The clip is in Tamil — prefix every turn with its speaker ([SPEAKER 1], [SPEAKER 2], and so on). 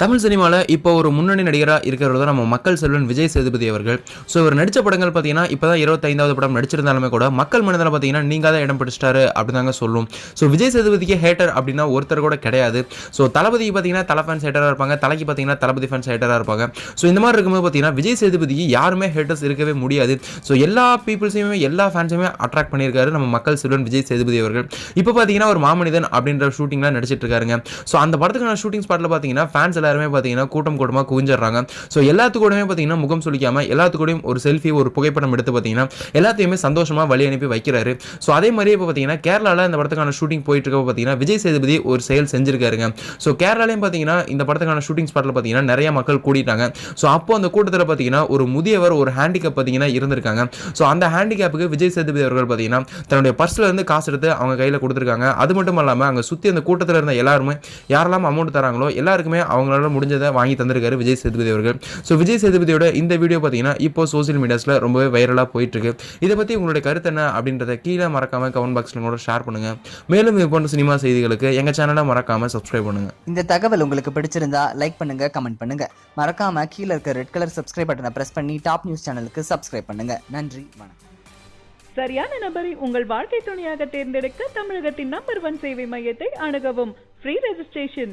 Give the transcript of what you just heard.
[SPEAKER 1] தமிழ் சினிமாவில் இப்போ ஒரு முன்னணி நடிகராக இருக்கிறவர் தான் நம்ம மக்கள் செல்வன் விஜய் சேதுபதி அவர்கள். ஸோ இவர் நடித்த படங்கள் பார்த்தீங்கன்னா இப்போ தான் இருபத்தைந்தாவது படம் நடிச்சிருந்தாலுமே கூட மக்கள் மனதில் பார்த்தீங்கன்னா நீங்கள் தான் இடம் பிடிச்சிட்டாரு அப்படின்னு தாங்க சொல்லும். ஸோ விஜய் சேதுபதிக்கு ஹேட்டர் அப்படின்னா ஒருத்தர் கூட கிடையாது. ஸோ தளபதிக்கு பார்த்தீங்கன்னா தலை ஃபேன்ஸ் ஹேட்டராக இருப்பாங்க. தலைக்கு பார்த்தீங்கன்னா தளபதி ஃபேன்ஸ் ஹேட்டராக இருப்பாங்க. ஸோ இந்த மாதிரி இருக்கும்போது பார்த்தீங்கன்னா விஜய் சேதுபதிக்கு யாருமே ஹேட்டர்ஸ் இருக்கவே முடியாது. ஸோ எல்லா பீப்புள்ஸையுமே எல்லா ஃபேன்ஸையுமே அட்ராக்ட் பண்ணியிருக்காரு நம்ம மக்கள் செல்வன் விஜய் சேதுபதி அவர்கள். இப்போ பார்த்தீங்கன்னா ஒரு மாமனிதன் அப்படின்ற ஷூட்டிங்லாம் நடிச்சிட்டு இருக்காருங்க. ஸோ அந்த படத்துக்கான ஷூட்டிங் ஸ்பாட்டில் பார்த்தீங்கன்னா ஃபேன்ஸ் எல்லாருமே பார்த்தீங்கன்னா கூட்டம் கூட்டமாக குவிஞ்சிடுறாங்க. ஸோ எல்லாத்துக்கூடமே பார்த்தீங்கன்னா முகம் சுளிக்காம எல்லாத்துக்கூடையும் ஒரு செல்ஃபி ஒரு புகைப்படம் எடுத்து பார்த்தீங்கன்னா எல்லாத்தையுமே சந்தோஷமாக வழி அனுப்பி வைக்கிறாரு. ஸோ அதே மாதிரியே இப்போ பார்த்தீங்கன்னா கேரளாவில் இந்த படத்துக்கான ஷூட்டிங் போயிட்டு இருக்க பார்த்தீங்கன்னா விஜய் சேதுபதி ஒரு செயல் செஞ்சிருக்காருங்க. ஸோ கேரளாலையும் பார்த்தீங்கன்னா இந்த படத்துக்கான ஷூட்டிங் ஸ்பாட்டில் பார்த்தீங்கன்னா நிறைய மக்கள் கூடிட்டாங்க. ஸோ அப்போ அந்த கூட்டத்தில் பார்த்தீங்கன்னா ஒரு முதியவர் ஒரு ஹேண்டிகேப் பார்த்தீங்கன்னா இருந்திருக்காங்க. ஸோ அந்த ஹேண்டிகேப்புக்கு விஜய் சேதுபதி அவர்கள் பார்த்தீங்கன்னா தன்னுடைய பர்ஸ்ல இருந்து காசு எடுத்து அவங்க கையில் கொடுத்துருக்காங்க. அது மட்டும் இல்லாமல் அங்கே சுற்றி அந்த கூட்டத்தில் இருந்த எல்லாருமே யாரெல்லாம் அமௌண்ட் தராங்களோ எல்லாருக்குமே அவங்களால முடிஞ்சதை வாங்கி தந்திருக்காரு விஜய் சேதுபதி அவர்கள். ஸோ விஜய் சேதுபதியோட இந்த வீடியோ பார்த்தீங்கன்னா இப்போ சோஷியல் மீடியாஸில் ரொம்பவே வைரலாக போயிட்டு இருக்கு இதை பற்றி உங்களுடைய கருத்து என்ன அப்படின்றத கீழே மறக்காம கமெண்ட் பாக்ஸில் கூட ஷேர் பண்ணுங்க. மேலும் இது போன்ற சினிமா செய்திகளுக்கு எங்கள் சேனலை மறக்காம சப்ஸ்கிரைப் பண்ணுங்க.
[SPEAKER 2] இந்த தகவல் உங்களுக்கு பிடிச்சிருந்தா லைக் பண்ணுங்க கமெண்ட் பண்ணுங்க. மறக்காம கீழே இருக்க ரெட் கலர் சப்ஸ்கிரைப் பட்டனை பிரஸ் பண்ணி டாப் நியூஸ் சேனலுக்கு சப்ஸ்கிரைப் பண்ணுங்க. நன்றி வணக்கம்.
[SPEAKER 3] சரியான நபரை உங்கள் வாழ்க்கை துணையாக தேர்ந்தெடுக்க தமிழகத்தின் நம்பர் ஒன் சேவை மையத்தை அணுகவும். Free registration